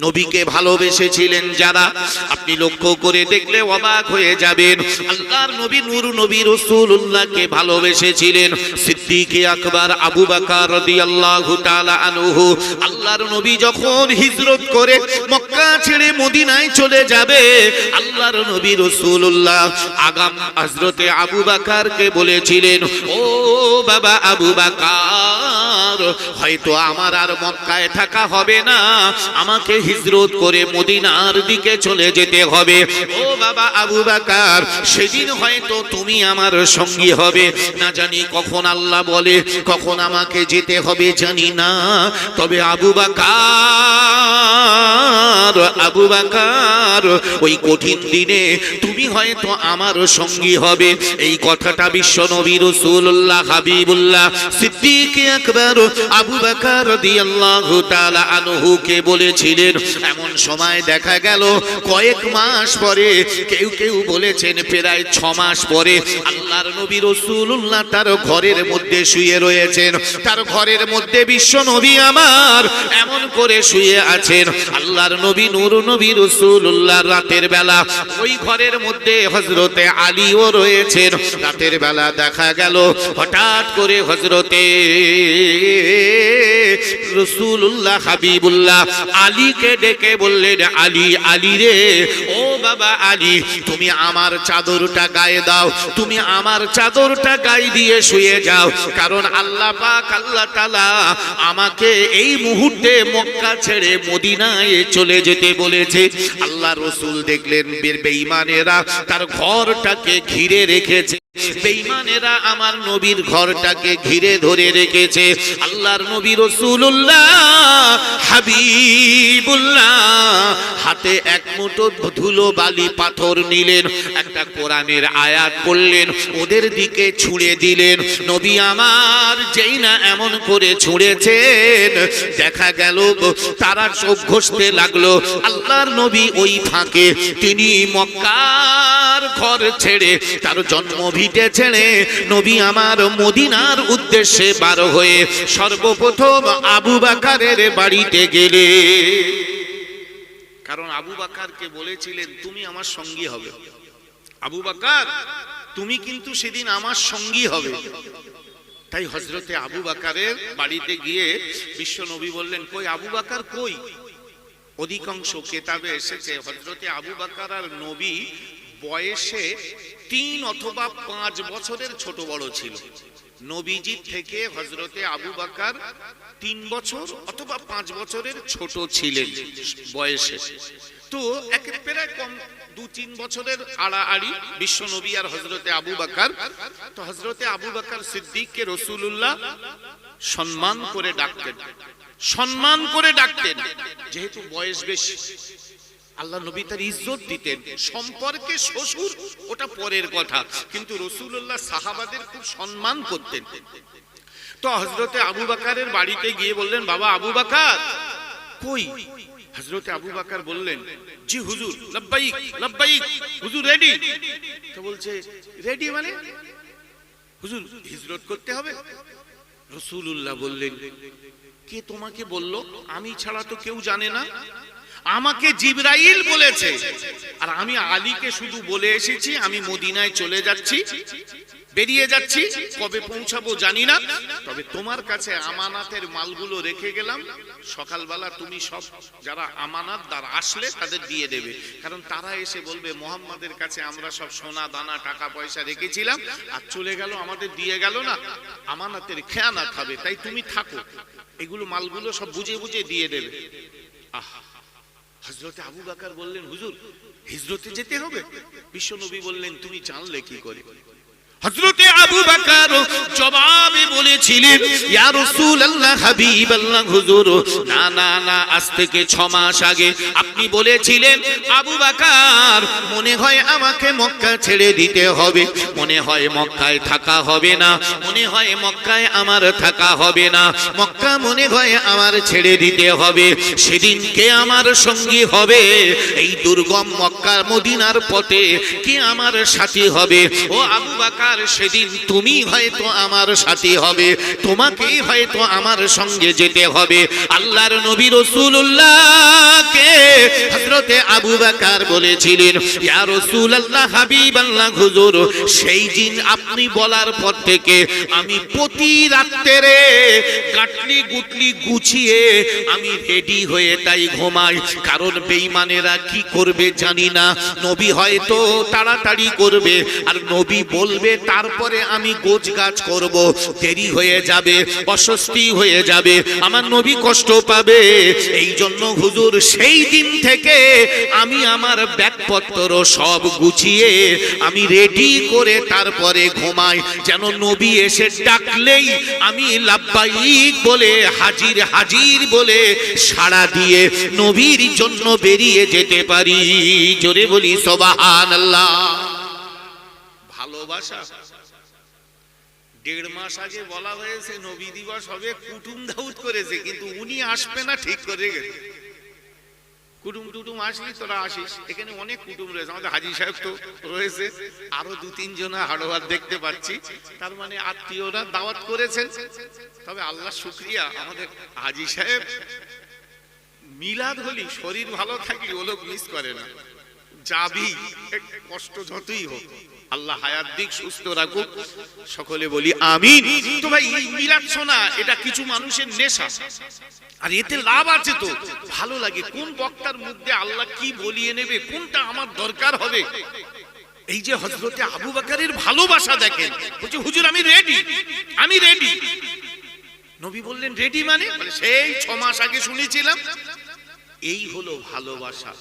নবীকে ভালোবেসেছিলেন যারা? আপনি লক্ষ্য করে দেখলে অবাক হয়ে যাবেন। আল্লাহর নবী নূর নবী রসুল্লাহকে ভালোবেসেছিলেন। সিদ্দিকে আকবর, আবু বাকার আল্লাহ তাআলা আনহু। আল্লাহর নবী যখন হিজরত করে মক্কা ছেড়ে মদিনায় চলে যাবে। আল্লাহর নবী রসুল্লাহ আগাম হযরতে আবু বাকারকে বলেছিলেন, ও বাবা আবু বাকার, হয়তো আমার আর মক্কায় থাকা হবে না। আমাকে হিজরত করে মদিনার দিকে চলে যেতে হবে। ও বাবা আবু বাকার, সেদিন হয়তো তুমি আমার সঙ্গী হবে। না জানি কখন আল্লাহ বলে, কখন আমাকে যেতে হবে জানি না। তবে আবু বাকার আবু বাকার, ওই কঠিন দিনে তুমি হয়তো আমার সঙ্গী হবে। এই কথাটা বিশ্ব নবী রসুল্লাহ হাবিবুল্লাহ সিদ্দিক আকবর আবু বাকার রাদিয়াল্লাহু তাআলা আনহুকে বলেছিলেন। এমন সময় দেখা গেল, কয়েক মাস পরে, কেউ কেউ বলেছেন প্রায় ছ মাস পরে আল্লাহর নবী রসুল্লাহ তার ঘরের মধ্যে শুয়ে রয়েছেন। তার ঘরের মধ্যে বিশ্ব নবী আমার এমন করে শুয়ে আছেন। আল্লাহর নবী নূর, নবী রসুল্লাহ রাতের বেলা। ওই ঘরের মধ্যে হজরতে আলীও রয়েছেন। রাতের বেলা দেখা গেল, হঠাৎ করে হজরতে রসুল্লাহ হাবিবুল্লাহ, আলীকে ডেকে বললেন, আলী আলী রে, ও বাবা আলী, তুমি আমার চাদরটা গায়ে দাও, তুমি আমার চাদরটা গায়ে দিয়ে শুয়ে যাও, কারণ আল্লাহ পাক, আল্লাহ তালা আমাকে এই মুহূর্তে মক্কা ছেড়ে মদিনায় চলে যেতে বলেছে। আল্লাহ রসুল দেখলেন, বীর বেঈমানেরা তার ঘরটাকে ঘিরে রেখেছে। বেঈমানেরা আমার নবীর ঘরটাকে ঘিরে ধরে রেখেছে। আল্লাহর নবী রসুল্লাহ হাবিবুল্লাহ, হাতে এক মুঠো ধুলো বালি পাথর নিলেন, একটা কোরআনের আয়াত পড়লেন, ওদের দিকে ছুঁড়ে দিলেন। নবী আমার যেই না এমন করে ছুঁড়েছেন, দেখা গেল তারা চোখ ঘষতে লাগল। আল্লাহর নবী ওই ফাঁকে, তিনি মক্কার ঘর ছেড়ে তার জন্মভিটে ছেড়ে নবী আমার মদিনার উদ্দেশ্যে বার হয়ে সর্বপ্রথম আবু বাকারের বাড়িতে গেলে। কারণ আবু বাকারকে বলেছিলেন, তুমি আমার সঙ্গী হবে। আবু বাকার, তুমি কিন্তু সেদিন আমার সঙ্গী হবে। তাই হজরতে আবু বাকারের বাড়িতে গিয়ে বিশ্ব নবী বললেন, কই আবু বাকার কই? অধিকাংশ কেতাবে এসেছে হজরতে আবু বাকার আর নবী বয়সে তিন অথবা পাঁচ বছরের ছোট বড় ছিল। নবীজির থেকে হজরতে আবু বাকার তিন বছর অথবা পাঁচ বছরের ছোট ছিলেন বয়সে। তো একে প্রায় কম দু তিন বছরের আড়াআড়ি বিশ্ব নবী আর হজরতে আবু বাকার। তো হজরতে আবু বাকার সিদ্দিককে রসুল্লাহ সম্মান করে ডাকতেন। সম্মান করে ডাকতেন। যেহেতু বয়স বেশি আল্লাহ নবী তার ইজ্জত দিতেন, সম্পর্কে শ্বশুর, ওটা পরের কথা। কিন্তু রসুল্লাহ সাহাবাদের খুব সম্মান করতেন। তো হজরতে আবু বাকারের বাড়িতে গিয়ে বললেন, বাবা, আবু বাকার? কই? হজরতে আবু বাকার বললেন, জি হুজুর, লব্বাইক লব্বাইক, হুজুর রেডি। তো বলছে, রেডি মানে? হুজুর, হিজরত করতে হবে। রসুল্লাহ বললেন, কে তোমাকে বলল? আমি ছাড়া তো কেউ জানে না। আমাকে জিব্রাইল বলেছে। আর আমি আলীকে শুধু বলে এসেছি, আমি মদিনায় চলে যাচ্ছি, বেরিয়ে যাচ্ছি, কবে পৌঁছাবো জানি না। তবে তোমার কাছে আমানাতের মালগুলো রেখে গেলাম। সকালবেলা তুমি সব, যারা আমানাত দ্বার আসলে তাদের দিয়ে দেবে। কারণ তারা এসে বলবে, মোহাম্মদের কাছে আমরা সব সোনা, দানা, টাকা, পয়সা রেখেছিলাম আর চলে গেল, আমাদের দিয়ে গেল না। আমানাতের খেয়ানাত হবে, তাই তুমি থাকো। এগুলো মালগুলো সব বুঝে বুঝে দিয়ে দেবে। আহ হজরতে আবু বাকার বললেন হুজুর হিজরতে যেতে হবে? বিশ্বনবী বললেন তুমি জানলে কি করে? হজরতে আবু বাকার জবাবে বলেছিলেন, ইয়া রাসূলুল্লাহ, হাবিবাল্লাহ, হুজুর, না না না, আজ থেকে ছ মাস আগে আপনি বলেছিলেন, আবু বাকার, মনে হয় আমাকে মক্কা ছেড়ে দিতে হবে। মনে হয় মক্কায় থাকা হবে না। মনে হয় মক্কায় আমার থাকা হবে না। মক্কা মনে হয় আমার ছেড়ে দিতে হবে। সেদিন কে আমার সঙ্গী হবে? এই দুর্গম মক্কা মদিনার পথে কে আমার সাথী হবে? ও আবু বাকার সেদিন তুমি হয়তো আমার সাথী হবে। তোমাকেই হয়তো আমার সঙ্গে যেতে হবে। আল্লাহর নবী রসুল্লাহকে হযরতে আবু বকর বলেছিলেন, ইয়া রাসূলুল্লাহ, হাবিবাল্লাহ, হুজুর, সেই দিন আপনি বলার পর থেকে আমি প্রতি রাত্রে কাটলি গুটলি গুছিয়ে আমি রেডি হয়ে তাই ঘুমাই। কারণ বেঈমানেরা কি করবে জানি না। নবী হয়তো তাড়াতাড়ি করবে। আর নবী বলবে তারপরে আমি গোছ গাছ করব। দেরি হয়ে যাবে, অস্বস্তি হয়ে যাবে, আমার নবী কষ্ট পাবে। এই জন্য হুজুর, সেই দিন থেকে আমি আমার ব্যাগপত্র সব গুছিয়ে আমি রেডি করে তারপরে ঘুমাই। যেন নবী এসে ডাকলেই আমি লাব্বাইক বলে, হাজির হাজির বলে সাড়া দিয়ে নবীর জন্য বেরিয়ে যেতে পারি। জোরে বলি সবাহান আল্লাহ ভালোবাসা। দেড় মাস আগে বলা হয়েছে, নবী দিবস হবে কুটুম দাউদ করেছে, কিন্তু উনি আসবে না ঠিক করে গেছে কুটুম টুটুম আসলি, তোরা আসিস। এখানে অনেক কুটুম রয়েছে, আমাদের হাজি সাহেব তো রয়েছে। আরও দু তিনজন হাড়োয়ার দেখতে পাচ্ছি। তার মানে আত্মীয়রা দাওয়াত করেছেন। তবে আল্লাহ শুক্রিয়া, আমাদের হাজি সাহেব। মিলাদ হলি, শরীর ভালো থাকলে, ও লোক মিস করে না। যাবি, কষ্ট যতই হোক। আল্লাহ হায়াত দিক, সুস্থ রাখুক। সকলে বলি আমিন। তো ভাই এই মিলাদ শোনা, এটা কিছু মানুষের নেশা। আর এতে লাভ আছে তো। ভালো লাগে, কোন বক্তার মধ্যে আল্লাহ কি বলিয়ে নেবে, কোনটা আমার দরকার হবে? এই যে হজরতে আবু বাকারের ভালোবাসা দেখেন, বলছে, হুজুর, আমি রেডি আমি রেডি নবী বললেন রেডি মানে? সেই ছ মাস আগে শুনেছিলাম। এই হলো ভালোবাসা।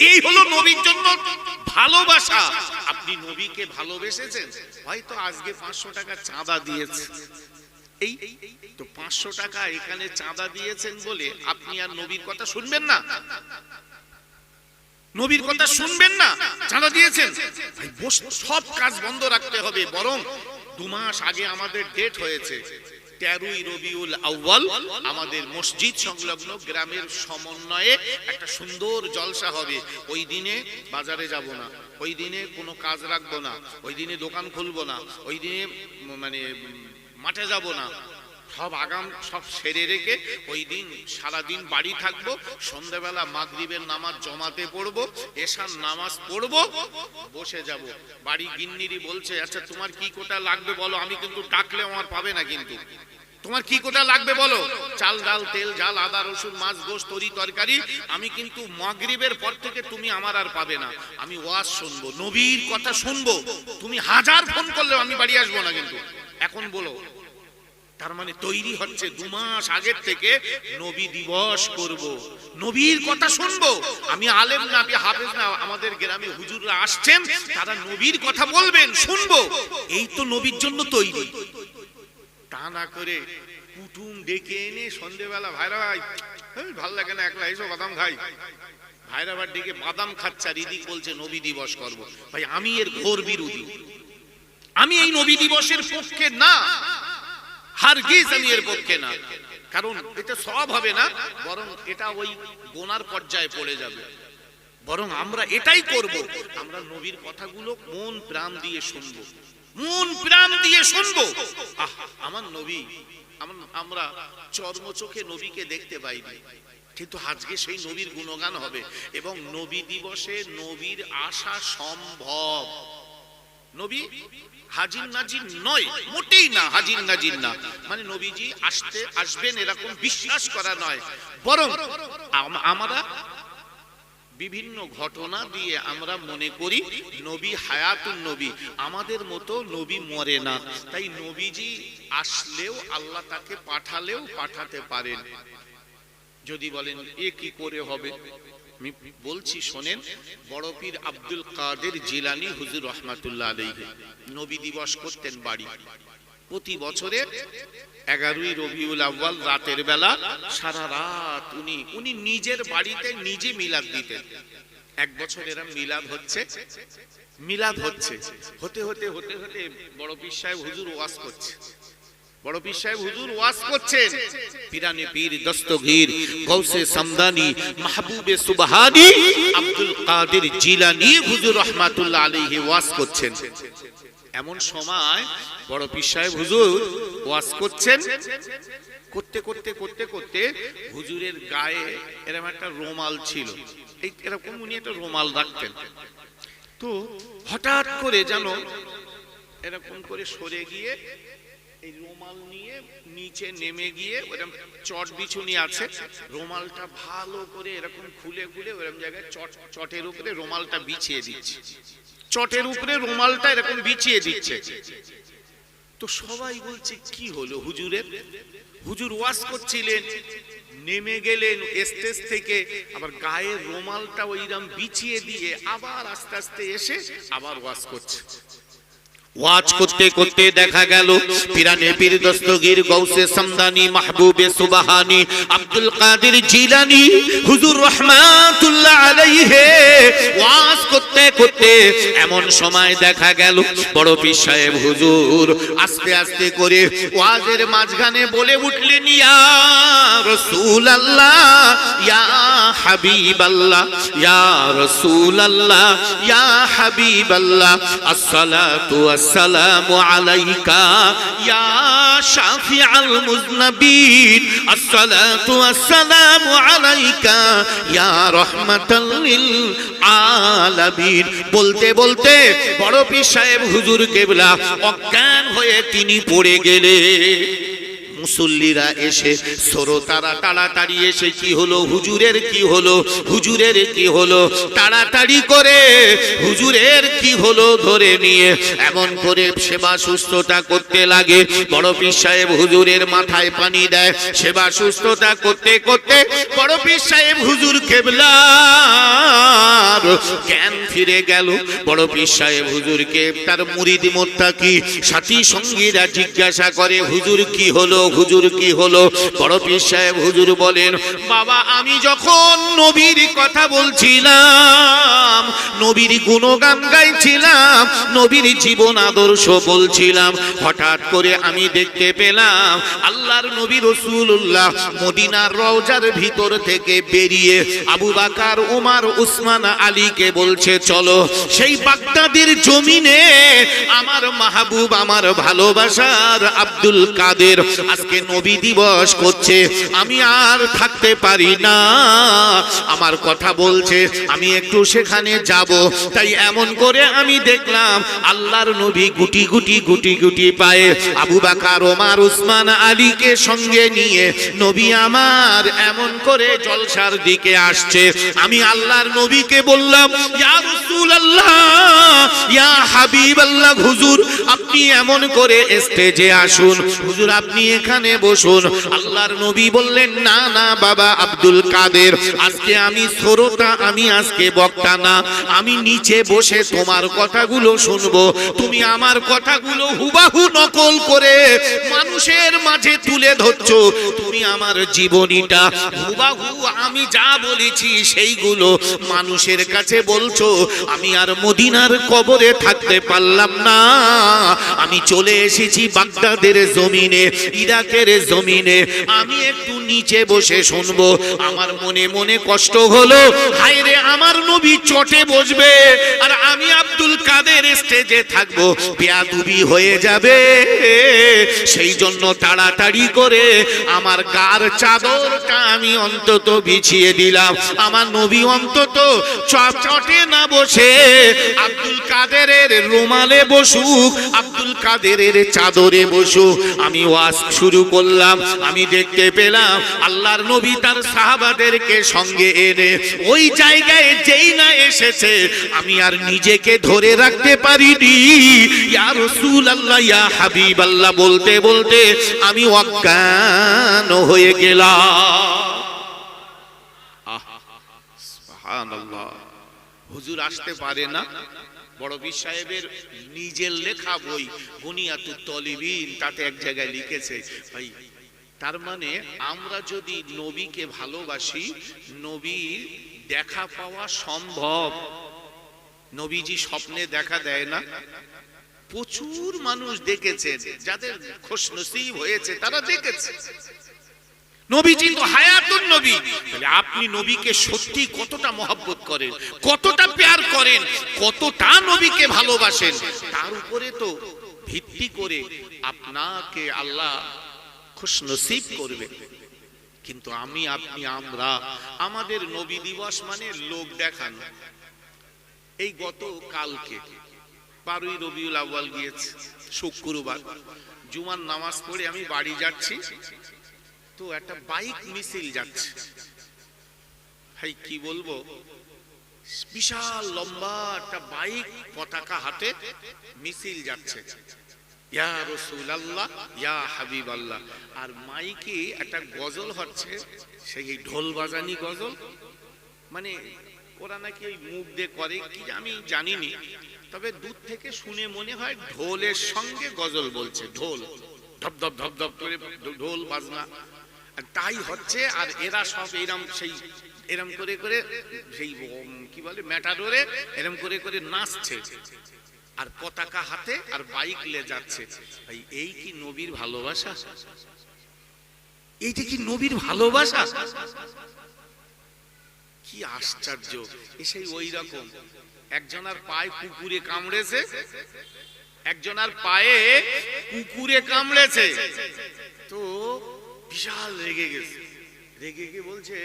এই হলো নবীর জন্য ভালোবাসা। আপনি নবীকে ভালোবেসেছেন? হয়তো আজকে পাঁচশো টাকা চাঁদা দিয়েছে। এই, তো পাঁচশো টাকা এখানে চাঁদা দিয়েছেন বলে আপনি আর নবীর কথা শুনবেন না? নবীর কথা শুনবেন না? চাঁদা দিয়েছেন? সব কাজ বন্ধ রাখতে হবে, বরং দু মাস আগে আমাদের ডেট হয়েছে। তেরোই রবিউল আউ্বাল আমাদের মসজিদ সংলগ্ন গ্রামের সমন্বয়ে একটা সুন্দর জলসা হবে। ওই দিনে বাজারে যাব না, ওই দিনে কোনো কাজ রাখব না, ওই দিনে দোকান খুলবো না, ওই দিনে মানে মাঠে যাব না। সব আগাম সব সেরে রেখে ওই দিন, সারাদিন বাড়ি থাকব সন্ধ্যাবেলা মাগরিবের নামাজ জমাতে পড়ব, এশার নামাজ পড়ব, বসে যাব। বাড়ি গিন্নিরি বলছে আচ্ছা তোমার কি কোটা লাগবে বলো? আমি কিন্তু ডাকলে আমার পাবে না কিন্তু। তোমার কি কোটা লাগবে বলো? চাল, ডাল, তেল, ঝাল, আদা, রসুন, মাছ, গোশ, তরি তরকারি, আমি কিন্তু মাগরিবের পর থেকে তুমি আমার আর পাবে না। আমি ওয়াজ শুনব, নবীর কথা শুনব। তুমি হাজার ফোন করলেও আমি বাড়ি আসব না কিন্তু। এখন বলো তার মানে তৈরি হচ্ছে দু মাস আগের থেকে নবী দিবস করব। নবীর কথা শুনব। আমি আলেম না, আমি হাফেজ না, আমাদের গ্রামে হুজুররা আসছেন, তারা নবীর কথা বলবেন, শুনব। এই তো নবীর জন্য তৈরি। তা না করে কুটুম ডেকে এনে সন্ধেবেলা ভাইরা ভাই ভালো লাগে না, একলা এসো বাদাম খাই। ভাইরাবার ডেকে বাদাম খাচ্ছা রিদিক বলছে নবী দিবস করব। ভাই, আমি এর ঘোর বিরোধী। আমি এই নবী দিবসের পক্ষে না। হারগিজ আমি এর পক্ষে না। কারণ এটা সব হবে না বরং এটা ওই গোনার পর্যায়ে পড়ে যাবে। বরং আমরা এটাই করব আমরা নবীর কথাগুলো মন প্রাণ দিয়ে শুনব। মন প্রাণ দিয়ে শুনব। আহ আমার নবী আমরা চর্ম চোখে নবীকে দেখতে পাইনি কিন্তু আজকে সেই নবীর গুণগান হবে এবং নবী দিবসে নবীর আসা সম্ভব। নবী হাজির নাজির নয়, মোটেই না, হাজির নাজির না। মানে নবীজি আসতে, আসবেন এরকম বিশ্বাস করা নয়। বরং আমরা বিভিন্ন ঘটনা দিয়ে আমরা মনে করি, নবী হায়াতুন নবী। আমাদের মতো নবী মরে না। তাই নবীজি আসলেও আল্লাহ তাকে পাঠালেও পাঠাতে পারেন। যদি বলেন, এ কি করে হবে? আমি বলছি, শোনেন, বড় পীর আব্দুল কাদের জিলানি হুজুর রহমাতুল্লাহ আলাইহি, নবী দিবস করতেন বাড়ি। প্রতি বছরে এগারোই রবিউল আউ্বাল রাতের বেলা সারা রাত উনি উনি নিজের বাড়িতে নিজে মিলাদ দিতেন। এক বছর এরা মিলাদ হচ্ছে মিলাদ হচ্ছে, হতে হতে হতে হতে বড় পীর সাহেব হুজুর ওয়াজ করছে। বড় পীর সাহেব হুজুর ওয়াজ করছেন। পিরানে পীর দস্তগীর গৌসে সামদানি মাহবুবে সুবহানি আব্দুল কাদের জিলানি হুজুর রহমাতুল্লাহ আলাইহি ওয়াজ করছেন। এমন সময় বড় পীর সাহেব হুজুর ওয়াজ করছেন। করতে করতে করতে করতে হুজুরের গায়ে এরকম একটা রোমাল ছিল। এই এরকম উনি একটা রোমাল রাখতেন। তো হঠাৎ করে যেন এরকম করে সরে গিয়ে এই রুমাল নিয়ে নিচে নেমে গিয়ে ওরকম চট বিছুনি আছে। রুমালটা ভালো করে এরকম খুলে খুলে ওরকম জায়গায় চট, চটের উপরে রুমালটা বিছিয়ে দিচ্ছে। চটের উপরে রুমালটা এরকম বিছিয়ে দিচ্ছে। তো সবাই বলছে, কি হলো হুজুরের? হুজুর ওয়াজ করছিলেন, নেমে গেলেন স্টেজ থেকে, আবার গায়ের রুমালটা ওইরকম বিছিয়ে দিয়ে আবার আস্তে আস্তে এসে আবার ওয়াজ করছে। ওয়াজ করতে করতে দেখা গেল, পিরানে পীর দস্তগীর গৌসে সমদানি, মাহবুবে সুবাহানি, আব্দুল কাদের জিলানি, হুজুর রহমাতুল্লাহ আলাইহে। ওয়াজ করতে করতে এমন সময় দেখা গেল, বড় পীর সাহেব, হুজুর, আস্তে আস্তে করে ওয়াজের মাঝখানে বলে উঠলেন, ইয়া রাসূলুল্লাহ, ইয়া হাবিবাল্লাহ, ইয়া রাসূলুল্লাহ, ইয়া হাবিবাল্লাহ, আসসালাতু আসসালামু আলাইকা ইয়া শাফিআল মুজনাবিন। আসসালাতু আসসালামু আলাইকা ইয়া রাহমাতাল লিল আলামিন। বলতে বলতে বড় পীর সাহেব হুজুর কেবলা অজ্ঞান হয়ে তিনি পড়ে গেলেন। মুসল্লিরা এসে, শ্রোতারা তাড়াতাড়ি এসে, কি হলো? হুজুরের কি হলো? হুজুরের কি হলো? তাড়াতাড়ি করে হুজুরের কি হলো ধরে নিয়ে, এমন করে সেবা সুস্থতা করতে লাগে। বড় পীর সাহেব হুজুরের মাথায় পানি দেয়, সেবা সুস্থতা করতে করতে বড় পীর সাহেব হুজুর কেবলার জ্ঞান ফিরে গেল। বড় পীর সাহেব হুজুরকে, তার মুরিদ মোত্তাকি সাথী সঙ্গীরা জিজ্ঞাসা করে, হুজুর কি হলো? হুজুর কি হলো? বড় পীর সাহেব হুজুর বলেন, বাবা, আমি যখন নবীর কথা বলছিলাম, নবীর গুণগান গাইছিলাম, নবীর জীবন আদর্শ বলছিলাম, হঠাৎ করে আমি দেখতে পেলাম আল্লাহর নবী রসুল্লাহ মদিনার রওজার ভিতর থেকে বেরিয়ে আবু বাকার, উমার, উসমান, আলীকে বলছে, চলো, সেই বাগদাদের জমিনে আমার মাহবুব, আমার ভালোবাসার আব্দুল কাদের আজকে নবী দিবস করছে, আমি আর থাকতে পারি না। আমার কথা বলছে, আমি একটু সেখানে যাব। তাই এমন করে আমি দেখলাম, আল্লাহর নবী গুটি গুটি গুটি গুটি পায়ে আবু বাকার, ওমার, উসমান, আলীকে সঙ্গে নিয়ে নবী আমার এমন করে জলসার দিকে আসছে। আমি আল্লাহর নবীকে বললাম, ইয়া রাসূলুল্লাহ, ইয়া হাবিবাল্লাহ, হুজুর, আপনি এমন করে স্টেজে আসুন। হুজুর, আপনি এখানে বসুন। আল্লাহর নবী বললেন, না না, বাবা আব্দুল কাদের, আজকে আমি শ্রোতা, আমি আজকে বক্তা না। আমি নিচে বসে তোমার কথাগুলো শুনব। তুমি আমার কথাগুলো হুবাহু নকল করে মানুষের মাঝে তুলে ধরছো। তুমি আমার জীবনীটা, হুবাহু আমি যা বলেছি সেইগুলো মানুষের কাছে বলছো, আমি আর মদিনার কবরে থাকতে পারলাম না। আমি চলে এসেছি বাগদাদের জমিনে, ইরাকের জমিনে। আমি একটু নিচে বসে শুনব, আমার মনে মনে কষ্ট হলো হায় রে আমার নবী চটে বসবে, আর আমি আব্দুল কাদের স্টেজে থাকব, বেয়াদুবি হয়ে যাবে। সেই জন্য তাড়াতাড়ি করে আমার গার চাদরটা আমি অন্তত বিছিয়ে দিলাম? আমার নবী অন্তত চটে না বসে। আব্দুল কাদেরের রুমালে বসুক, আব্দুল কাদেরের চাদরে বসুক। আমি ওয়াজ শুরু করলাম, আমি দেখতে পেলাম আল্লাহর নবী তার সাহাবাদেরকে সঙ্গে এনে ওই জায়গায় যেই না এসেছে। আমি আর নিজেকে ধরে রাখতে পারিনি। ইয়া রসুল আল্লাহ ইয়া হাবিব আল্লাহ বলতে বলতে আমি অজ্ঞান হয়ে গেলাম। হুজুর আসতে পারে না। বড় পীর সাহেবের নিজের লেখা বই বুনিয়াতুত তলিবিন, তাতে এক জায়গায় লিখেছে, ভাই, তার মানে আমরা যদি নবীকে ভালোবাসি, নবীর দেখা পাওয়া সম্ভব। নবীজি স্বপ্নে দেখা দেয় না। প্রচুর মানুষ দেখেছেন যাদের খোশ নসিব হয়েছে, তারা দেখেছে। নবীজি তো হায়াতুন নবী। তাহলে আপনি নবীকে সত্যি কতটা মহব্বত করেন, কতটা প্যার করেন, কতটা নবীকে ভালোবাসেন, তার উপরে তো ভিত্তি করে আপনাকে আল্লাহ খুশ নসিব করবে কিন্তু আমি, আপনি, আমরা, আমাদের নবী দিবস মানে লোক দেখানো। এই গত কালকে, বারোই রবিউল আউয়াল গিয়েছে, শুক্রবার। জুমার নামাজ পড়ে আমি বাড়ি যাচ্ছি, তো একটা বাইক মিছিল যাচ্ছে। ভাই, কি বলব? বিশাল লম্বা একটা বাইক পতাকা হাতে মিছিল যাচ্ছে। ইয়া রসুলাল্লাহ, ইয়া হাবিব আল্লাহ আর মাইকে একটা গজল হচ্ছে, সেই ঢোল বাজানি গজল। মানে ওরা নাকি ওই মুখ দিয়ে করে, কি আমি জানিনি। তবে দূর থেকে শুনে মনে হয় ঢোলের সঙ্গে গজল বলছে, ঢোল। ধপ ধপ ধপ ধপ করে ঢোল বাজনা। তাই হচ্ছে, আর এরা সব এরম সেই, এরম করে করে সেই কি বলে, ম্যাটাডোরে এরম করে করে নাচছে। আর পতাকা হাতে আর বাইক লে যাচ্ছে। ভাই, এই কি নবীর ভালোবাসা? এইটা কি নবীর ভালোবাসা? কি আশ্চর্য। এ সেই ওই রকম একজনার পায়ে কুকুরে কামড়েছে একজনার পায়ে কুকুরে কামড়েছে। তো বিশাল রেগে গেছে। রেগে গিয়ে বলছে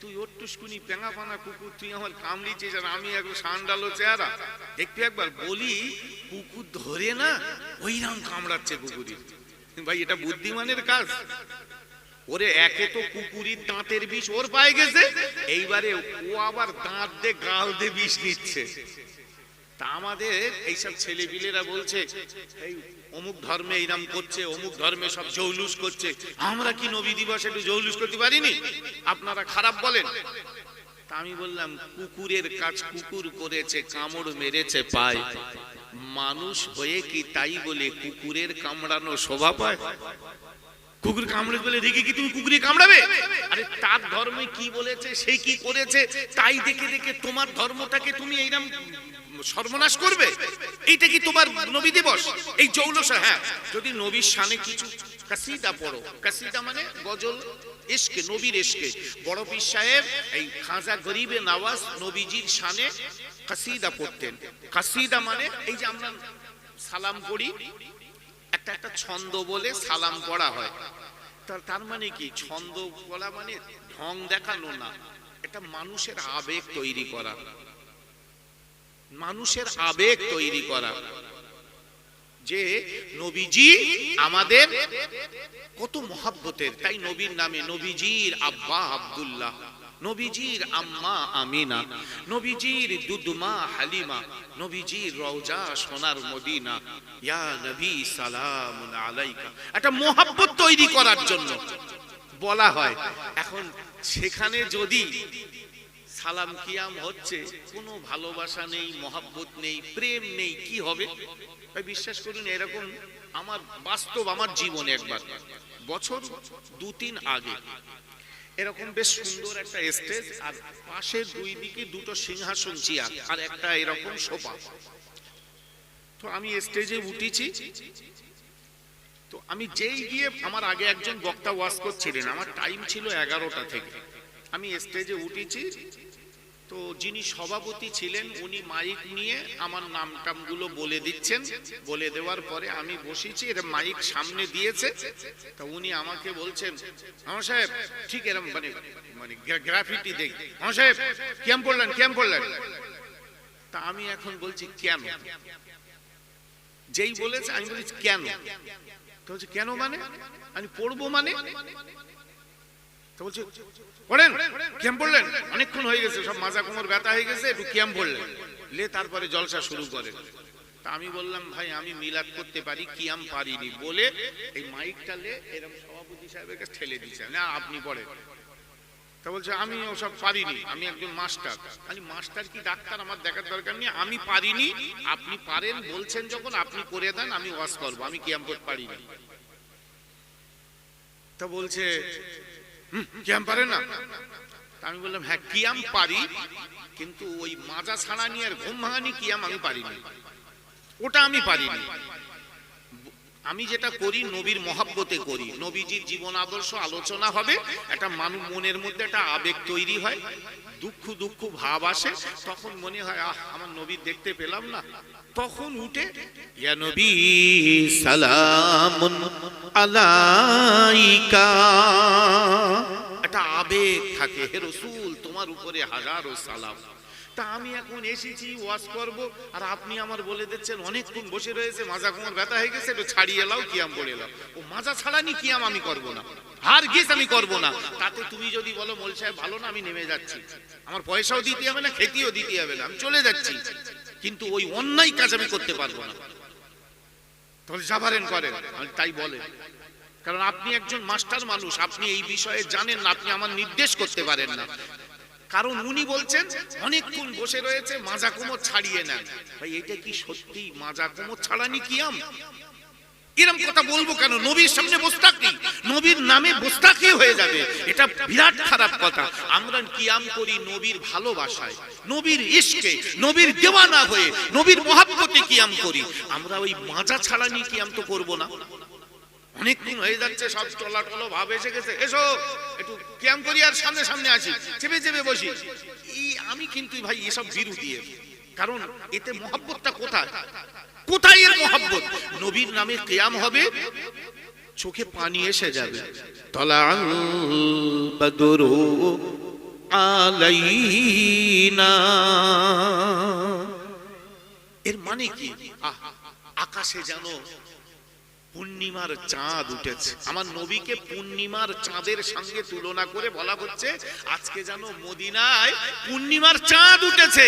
তুই ওর টুসকুনি পেঙা পানা কুকুর, তুই আমার কামড়িছিস আর আমি একবার সান্ডালো চেহারা। একটু একবার বলি, কুকুর ধরে না, ওইরকম কামড়াচ্ছে কুকুরি ভাই, এটা বুদ্ধিমানের কাজ। ওরে, একে তো কুকুরির দাঁতের বিষ ওর পায়ে গেছে। এইবারে ও আবার দাঁত দিয়ে গাল দিয়ে বিষ নিচ্ছে। তা আমাদের এইসব ছেলেপিলেরা বলছে, এই অমুক ধর্মে এইরাম করছে, অমুক ধর্মে সব জৌলুস করছে। আমরা কি নবী দিবস একটু জৌলুস করতে পারিনি? আপনারা খারাপ বলেন। আমি বললাম, কুকুরের কাজ কুকুর করেছে, কামড় মেরেছে পায়। মানুষ হয়ে কি তাই বলে কুকুরের কামড়ানো শোভা পায়? কুকুর কামড়ে বলে রেখে কি তুমি কুকুরে কামড়াবে? আরে তার ধর্মে কি বলেছে, সে কি করেছে, তাই দেখে দেখে তোমার ধর্মটাকে তুমি এইরকম সর্বনাশ করবে? এইটা কি তোমার নবী দিবস? এই জৌলসা হ্যাঁ যদি নবীর শানে কিছু কাসিদা পড়ো, কাসিদা মানে গজল এসকে, নবীর এসকে। বড় পীর সাহেব এই খাজা গরিবে নওয়াজ নবীজির শানে কাসিদা পড়তেন। কাসিদা মানে এই যে আমরা সালাম করি একটা একটা ছন্দ বলে সালাম পড়া হয়। তার মানে কি? ছন্দ বলা মানে ঢং দেখানো না। এটা মানুষের আবেগ তৈরি করা। মানুষের আবেগ তৈরি করা। যে নবীজি আমাদের কত মহাব্বতের, তাই নবীর নামে নবীজির আব্বা আব্দুল্লাহ, নবীজির আম্মা আমিনা, নবীজির দুদমা হালিমা, নবীজির রওজা সোনার মদিনা। ইয়া নবী সালাম আলাইকা। একটা মহাব্বত তৈরি করার জন্য বলা হয়। এখন সেখানে যদি সালাম কিয়াম হচ্ছে, কোনো ভালোবাসা নেই, মহাব্বত নেই, প্রেম নেই, কি হবে? ভাই, বিশ্বাস করুন, এরকম আমার বাস্তব আমার জীবনে একবার, বছর দু তিন আগে, এরকম বেশ সুন্দর একটা স্টেজ, আর পাশে দুই দিকে দুটো সিংহাসন চেয়ার, আর একটা এরকম সোফা। তো আমি স্টেজে উঠেছি। তো আমি যেই গিয়ে আমার আগে একজন বক্তা ওয়াজ করছিলেন, আমার টাইম ছিল এগারোটা থেকে। আমি স্টেজে উঠেছি তো যিনি সভাপতি ছিলেন, উনি মাইক নিয়ে আমার নাম টামগুলো বলে দিচ্ছেন। বলে দেওয়ার পরে আমি বসেছি, এর মাইক সামনে দিয়েছে। তা উনি আমাকে বলছেন আমার সাহেব, ঠিক এরকম মানে মানে গ্রাফিটি দেখ আমার সাহেব কেম পড়লেন কেম পড়লেন তা আমি এখন বলছি, কেন? যেই বলেছে, আমি বলছি, কেন? তো কেন মানে? আমি পড়ব মানে? তো বলছে পড়েন কেম পড়লেন? অনেকক্ষণ হয়ে গেছে সব মাজা কোমর ব্যথা হয়ে গেছে একটু কেম পড়লেন। লে তারপরে জলসা শুরু করে তা আমি বললাম ভাই আমি মিলাদ করতে পারি কিয়াম পারিনি। বলে এই মাইকটা লে এরকম সভাপতি সাহেবের কাছে ঠেলে দিয়েছে না আপনি পড়েন। তা বলছে আমি ওসব পারিনি আমি একজন মাস্টার। আমি মাস্টার কি ডাক্তার? আমার দেখার দরকার নেই। আমি পারিনি আপনি পারেন বলছেন যখন আপনি করে দেন আমি ওয়াশ করব আমি কিয়াম পারিনি। তা বলছে "হুম, কিয়াম পারে না। আমি বললাম হ্যাঁ কিয়াম পারি, কিন্তু ওই মাজা ছাড়া নিয়ে আর ঘুম ভাঙানি কিয়াম আমি পারিনি। ওটা আমি পারিনি। আমি যেটা করি, নবীর মহাব্বতে করি। নবীজির জীবন আদর্শ আলোচনা হবে, একটা মানুষ মনের মধ্যে একটা আবেগ তৈরি হয়, দুঃখ দুঃখ ভাব আসে, তখন মনে হয়, আহ, আমার নবী দেখতে পেলাম না। তখন উঠে নবী, সালামুন আলাইকা। একটা আবেগ থাকে, হে রসুল, তোমার উপরে হাজারো সালাম। তা আমি এখন এসেছি ওয়াজ করব। আর আপনি আমার বলে দিচ্ছেন, অনেকক্ষণ বসে রয়েছে, মাজা কোমর ব্যথা হয়ে গেছে, একটু ছাড়িয়ে এলাও কিয়াম পড়ে এলাম ও মাজা ছাড়ানি কিয়াম আমি করব না। হার গিস আমি করব না। তাতে তুমি যদি বলো, মোল সাহেব, ভালো না, আমি নেমে যাচ্ছি। আমার পয়সাও দিতে হবে না, খেতেও দিতে হবে না, আমি চলে যাচ্ছি। কিন্তু ওই অন্যায় কাজ আমি করতে পারব না। তাহলে যাবারেন করেন, আমি তাই বলেন। কারণ আপনি একজন মাস্টার মানুষ, আপনি এই বিষয়ে জানেন না, আপনি আমার নির্দেশ করতে পারেন না। কারণ উনি বলছেন অনেকক্ষণ বসে রয়েছে মাজা কোমর ছাড়িয়ে নেন। ভাই এটা কি সত্যি? মাজা কোমর ছাড়ানি কি আম? এরম কথা বলব কেন? নবীর সামনে বস্তাকি নবীর নামে বস্তাকি হয়ে যাবে। এটা বিরাট খারাপ কথা। আমরা কিয়াম করি? নবীর ভালোবাসায় নবীর ইশকে নবীর দেওয়ানা হয়ে নবীর মহাব্বতে কিয়াম করি? আমরা ওই মাজা ছাড়ানি কিয়াম তো করব না। অনেকদিন হয়ে যাচ্ছে সব টলা টলো ভাব এসে গেছে। এসো একটু ক্যাম্প করি আর সামনে সামনে আছি। চেপে চেপে বসি। এই আমি কিন্তু ভাই এসব বিরোধী কারণ এতে মহাব্বতটা কোথায়? কোথায় এর মহাব্বত? নবীর নামে ক্য়াম হবে চোখে পানি এসে যাবে। তলা বদরু আলাইনা। এর মানে কি? আকাশে যেন পূর্ণিমার চাঁদ উঠেছে। আমার নবীকে পূর্ণিমার চাঁদের সঙ্গে তুলনা করে বলা হচ্ছে, আজকে যেন মদিনায় পূর্ণিমার চাঁদ উঠেছে।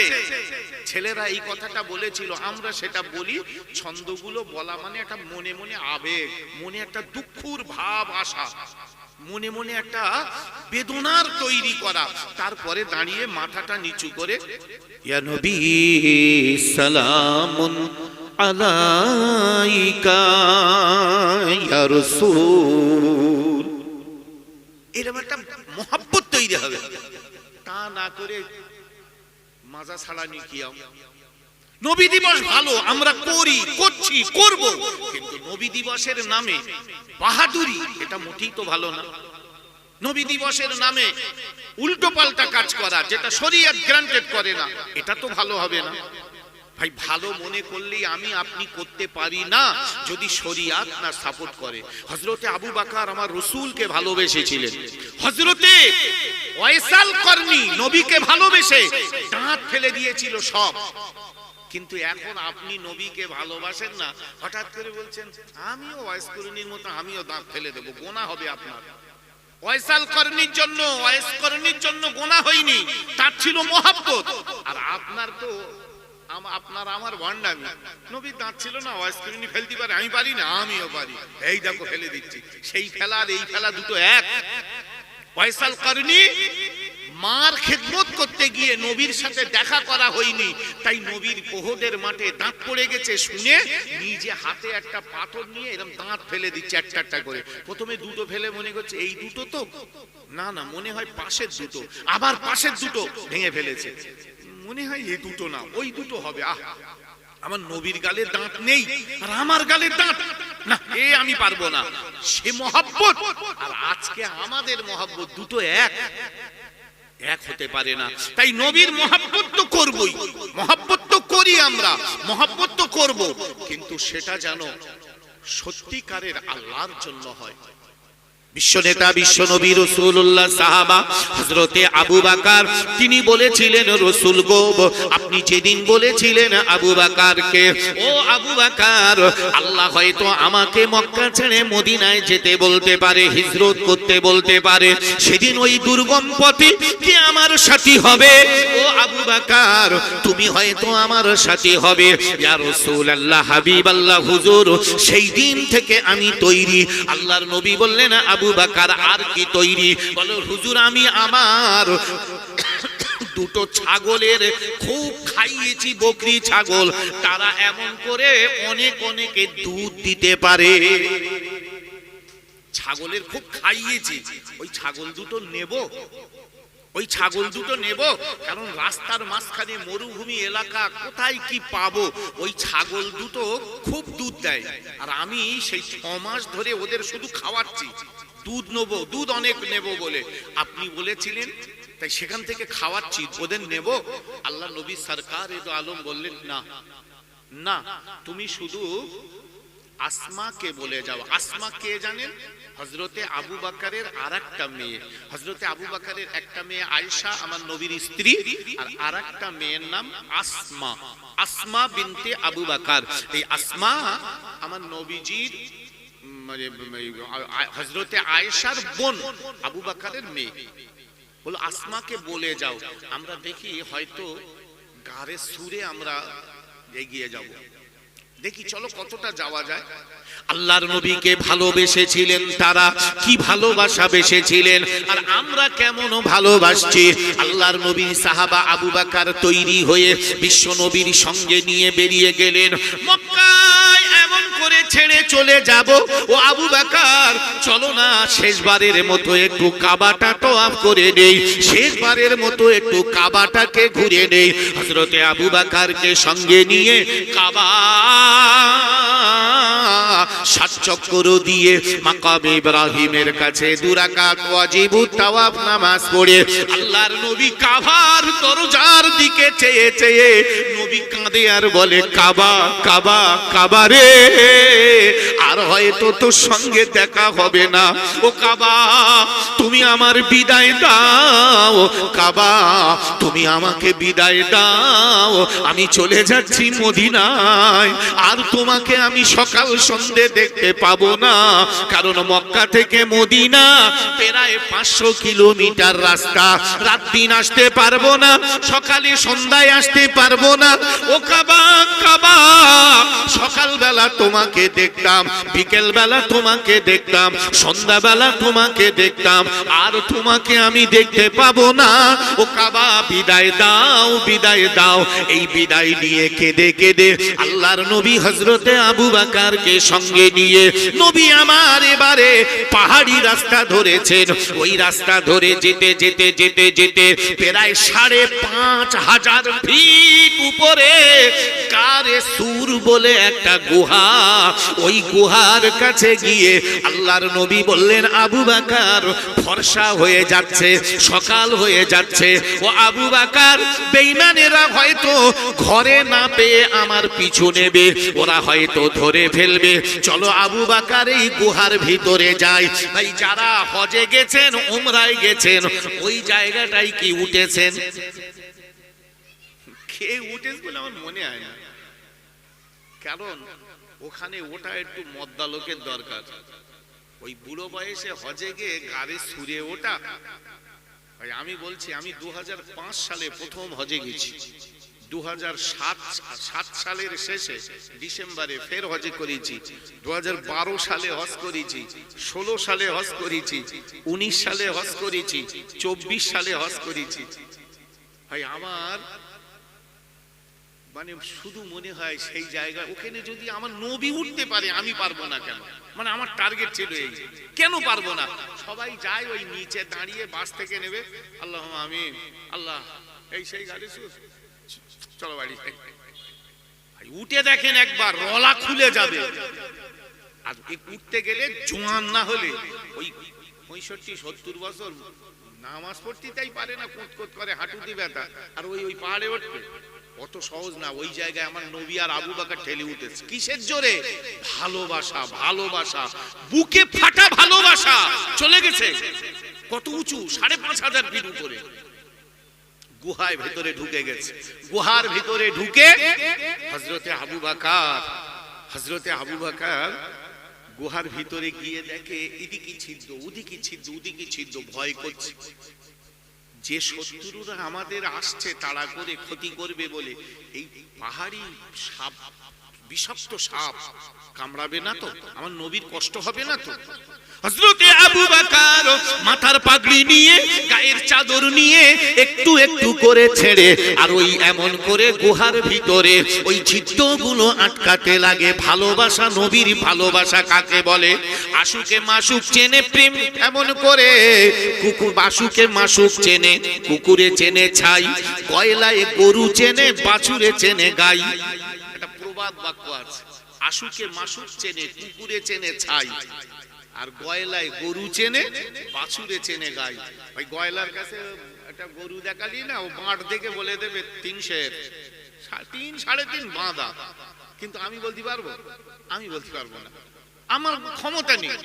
ছেলেরা এই কথাটা বলেছিল, আমরা সেটা বলি, ছন্দগুলো বলা মানে একটা মনে মনে আবেগ, মনে একটা দুঃখুর ভাব আসা, মনে মনে একটা বেদনার তৈরি করা। তারপরে দাঁড়িয়ে মাথাটা নিচু করে, ইয়া নবী, সালামুন আলাইকা, ইয়া এরকম একটা মহব্বত তৈরি হবে। তা না করে মাজা ছাড়া নবী দিবস ভালো, আমরা করি, করছি, করব। কিন্তু নবী দিবসের নামে বাহাদুরি, এটা মোটেই তো ভালো না। নবী দিবসের নামে উল্টো পাল্টা কাজ করা, যেটা শরীয়ত গ্রান্টেড করে না, এটা তো ভালো হবে না। ভাই, ভালো মনে করলেই আমি আপনি করতে পারি না, যদি শরিয়াত না সাপোর্ট করে। হজরতে আবু বাকার আমার রসুলকে ভালোবেসেছিলেন। হজরতে ওয়াইসাল করনি নবীকে ভালোবেসে দাঁত ফেলে দিয়েছিল সব। কিন্তু এখন আপনি নবীকে ভালোবাসেন না, হঠাৎ করে বলছেন, আমিও ওয়াইস করণীর মতো, আমিও দাঁত ফেলে দেবো, গোনা হবে আপনার। ওয়াইসাল করণীর জন্য, ওয়াইস করণীর জন্য গোনা হয়নি, তার ছিল মহাব্বত। আর আপনার তো আপনার আমার ভণ্ডামি। নবীর দাঁত ছিল না ওয়াইস করণী ফেলতে পারে, আমি পারি না, আমিও পারি। এই দেখো, ফেলে দিচ্ছি। সেই ফেলা আর এই ফেলা দুটো এক। ওয়াইসাল করণী মার খেদমত করতে গিয়ে নবীর সাথে দেখা করা হয়নি। তাই নবীর পোহদের মাঠে দাঁত পড়ে গেছে শুনে নিজে হাতে একটা পাথর নিয়ে এরকম দাঁত ফেলে দিচ্ছে একটা একটা করে। প্রথমে দুটো ফেলে মনে করছে, এই দুটো তো? না না, মনে হয় পাশের দুটো। আবার পাশের দুটো ভেঙে ফেলেছে। মনে হয় এই দুটো না, ওই দুটো হবে। আহ, আমার নবীর গালে দাঁত নেই আর আমার গালে দাঁত। না, এ আমি পারব না। সে মহাব্বত। আর আজকে আমাদের মহাব্বত দুটো এক। এক হতে পারে না। তাই নবীর মহাব্বত তো করবই। মহাব্বত তো করি আমরা। মহাব্বত তো করব। কিন্তু সেটা যেন সত্যিকারের আল্লাহর জন্য হয়। বিশ্বনেতা বিশ্বনবী রসুল্লাহ সাহাবা হজরতে আবু বাকার, তিনি বলেছিলেন, রসুল গো, আপনি যেদিন বলেছিলেন আবু বাকারকে, ও আবু বাকার, আল্লাহ হয়তো আমাকে মক্কা ছেড়ে মদিনায় যেতে বলতে পারে, হিজরত করতে বলতে পারে। সেদিন ওই দুর্গম পথে কে আমার সাথী হবে? ও আবু বাকার, তুমি হয়তো আমার সাথী হবে। রসুল আল্লাহ হাবিব আল্লাহ হুজুর, সেই দিন থেকে আমি তৈরি। আল্লাহর নবী বললেন, আবু বাকার আর কি তৈরি? বলো, হুজুর, আমি আমার দুটো ছাগলের খুব খাইয়েছি, বকরি ছাগল। তারা এমন করে অনেক অনেকে দুধ দিতে পারে। ছাগলের খুব খাইয়েছি। ওই ছাগল দুটো নেব। ওই ছাগল দুটো নেব। কারণ রাস্তার মাঝখানে মরুভূমি এলাকা, কোথায় কি পাবো? ওই ছাগল দুটো খুব দুধ দেয়। আর আমি সেই ছ মাস ধরে ওদের শুধু খাওয়াচ্ছি। দুধ নেব, দুধ অনেক নেব বলে। আপনি বলেছিলেন, তাই সেখান থেকে খাওয়াচ্ছি, ওদের নেব। আল্লাহ নবী সরকার এ আলম বললেন, না না, তুমি শুধু আসমাকে বলে যাও। আসমা কে জানেন? হজরতে আবু বাকারের আর একটা মেয়ে। হজরতে আবু বাকারের একটা মেয়ে আয়েশা, আমার নবীর স্ত্রী, আর আর একটা মেয়ের নাম আসমা। আসমা বিনতে আবু বাকার। এই আসমা আমার নবীজির মানে হজরতে আয়েশার বোন আবু বাকারের মেয়ে। বলো, আসমাকে বলে যাও, আমরা দেখি হয়তো গারে সুরে আমরা এগিয়ে যাব। দেখি, চলো কতটা যাওয়া যায়। আল্লাহর নবীকে ভালোবেসেছিলেন তারা, কি ভালোবাসা বেসেছিলেন, আর আমরা কেমন ভালোবাসছি। আল্লাহর নবী সাহাবা আবু বাকার তৈরি হয়ে বিশ্ব নবীর সঙ্গে নিয়ে বেরিয়ে গেলেন। করে ছেড়ে চলে যাব। ও আবু বাকার, চলো না, শেষবারের মতো একটু কাবাটা তো আপ করে নেই। শেষবারের মতো একটু কাবাটাকে ঘুরে নেই। হজরতে আবু বাকারকে সঙ্গে নিয়ে কাবা সাত চক্কর দিয়ে মাকাম ইব্রাহিমের কাছে দুরাকাত ওয়াজিব, তাওয়াফ, নামাজ পড়ে। আল্লাহর নবী কাবার দরজার দিকে চেয়ে চেয়ে নবী কাঁদে আর বলে, কাবা কাবা কাবা রে, আর হয়তো তোর সঙ্গে দেখা হবে না। ও কাবা, তুমি আমার বিদায় দাও। কাবা, তুমি আমাকে বিদায় দাও। আমি চলে যাচ্ছি মদিনায়। আর তোমাকে আমি সকাল সন্ধে দেখতে পাবো না। কারণ মক্কা থেকে মদিনা প্রায় পাঁচশো কিলোমিটার রাস্তা। রাত দিন আসতে পারব না, সকালে সন্ধ্যায় আসতে পারব না। ও কাবা কাবা, সকালবেলা তোমাকে দেখতাম বিকেল বেলা তোমাকে দেখতাম, সন্ধ্যাবেলা তোমাকে দেখতাম, আর তোমাকে আমি দেখতে পাবো না। ও কাবা, বিদায় দাও বিদায় দাও, এই বিদায় নিয়ে কেঁদে কেঁদে আল্লাহর নবী হজরতে আবু বাকারকে সঙ্গে নিয়ে নবী আমার এবারে পাহাড়ি রাস্তা ধরেছেন। ওই রাস্তা ধরে যেতে যেতে যেতে যেতে প্রায় সাড়ে পাঁচ হাজার ফিট উপরে কারে সুর বলে একটা গুহা। ওই গুহার কাছে গিয়ে আল্লাহর নবী বললেন, আবু বাকার, ফর্সা হয়ে যাচ্ছে, সকাল হয়ে যাচ্ছে। ও আবু বাকার বেইমানেরা হয়তো ঘরে না পেয়ে আমার পিছু নেবে, ওরা হয়তো ধরে ফেলবে। চলো আবু বাকার এই গুহার ভিতরে যাই। ভাই, যারা হজে গেছেন, উমরায় গেছেন, ওই জায়গাটাই কি উঠেছেন? কে উঠেছে বলে আমার মনে হয় না। কারণ ওখানে ওটা একটু মদ্দা লোকের দরকার। ওই বুড়ো বয়সে হজে গিয়ে গাড়ি সুরে ওটা আমি বলছি, আমি দু হাজার পাঁচ সালে প্রথম হজে গেছি। দু সালের শেষে ডিসেম্বরে ফের হজে করেছি দু হাজার বারো সালে হজ করেছি, ষোলো সালে হজ করেছি, উনিশ সালে হজ করেছি, চব্বিশ সালে হজ করেছি। ভাই, আমার মানে শুধু মনে হয় সেই জায়গা, ওখানে যদি আমার নবী উঠতে পারে, আমি পারব না কেন? মানে আমার টার্গেট ছিল এই। কেন পারব না? সবাই যায় ওই নিচে দাঁড়িয়ে বাস থেকে নেবে। আল্লাহ আমি আল্লাহ, এই সেই গাড়ি চলো বাড়ি। উঠে দেখেন একবার রলা খুলে যাবে। আর উঠতে গেলে জোয়ান না হলে ওই পঁয়ষট্টি, সত্তর বছর নামাজ পড়তে তাই পারে না কোট কোট করে হাঁটুতে ব্যথা। আর ওই ওই পাহাড়ে উঠবে অত সহজ না, ওই জায়গায় আমার নবী আর আবু বাকার ঠেলে উঠেছে। কিসের জোরে? ভালোবাসা ভালোবাসা, বুকে ফাটা ভালোবাসা। চলে গেছে কত উঁচু, সাড়ে পাঁচ হাজার ফিট উপরে। গুহায় ভেতরে ঢুকে গেছে। গুহার ভিতরে ঢুকে হজরতে আবু বাকার হজরতে আবু বাকার গুহার ভিতরে গিয়ে দেখে, এদিকে ছিদ্র, ওদিকে ছিদ্র ওদিকে ছিদ্র, ভয় করছে। যে শত্রুরা আমাদের আসছে, তাড়া করে ক্ষতি করবে বলে, এই পাহাড়ি সাপ বিষাক্ত সাপ। কামড়াবে না তো? আমার নবীর কষ্ট হবে না তো? হজরতে আবু বাকার মাথার পাগড়ি নিয়ে, গায়ের চাদর নিয়ে, একটু একটু করে ছেড়ে, আর ওই এমন করে গুহার ভিতরে, ওই ছিদ্রগুলো আটকাতে লাগে। ভালোবাসা নবীর ভালোবাসা কাকে বলে? আশুকে মাসুক চেনে প্রেম এমন করে। কুকুর বাসুকে মাসুক চেনে, কুকুরে চেনে ছাই, কয়লায় গরু চেনে, বাছুরে চেনে গাই। প্রবাদ বাক্য আছে। আশুকে মাসুক চেনে, কুকুরে চেনে ছাই। আর গয়লায় গরু চেনে, বাছুরে চেনে গাই। ওই গয়লার কাছে একটা গরু দেখালি না, ও বাঁট দেখে বলে দেবে, তিন শের। তিন, সাড়ে তিন, বাঁধা। কিন্তু আমি বলতে পারব? আমি বলতে পারব না। আমার ক্ষমতা নেই।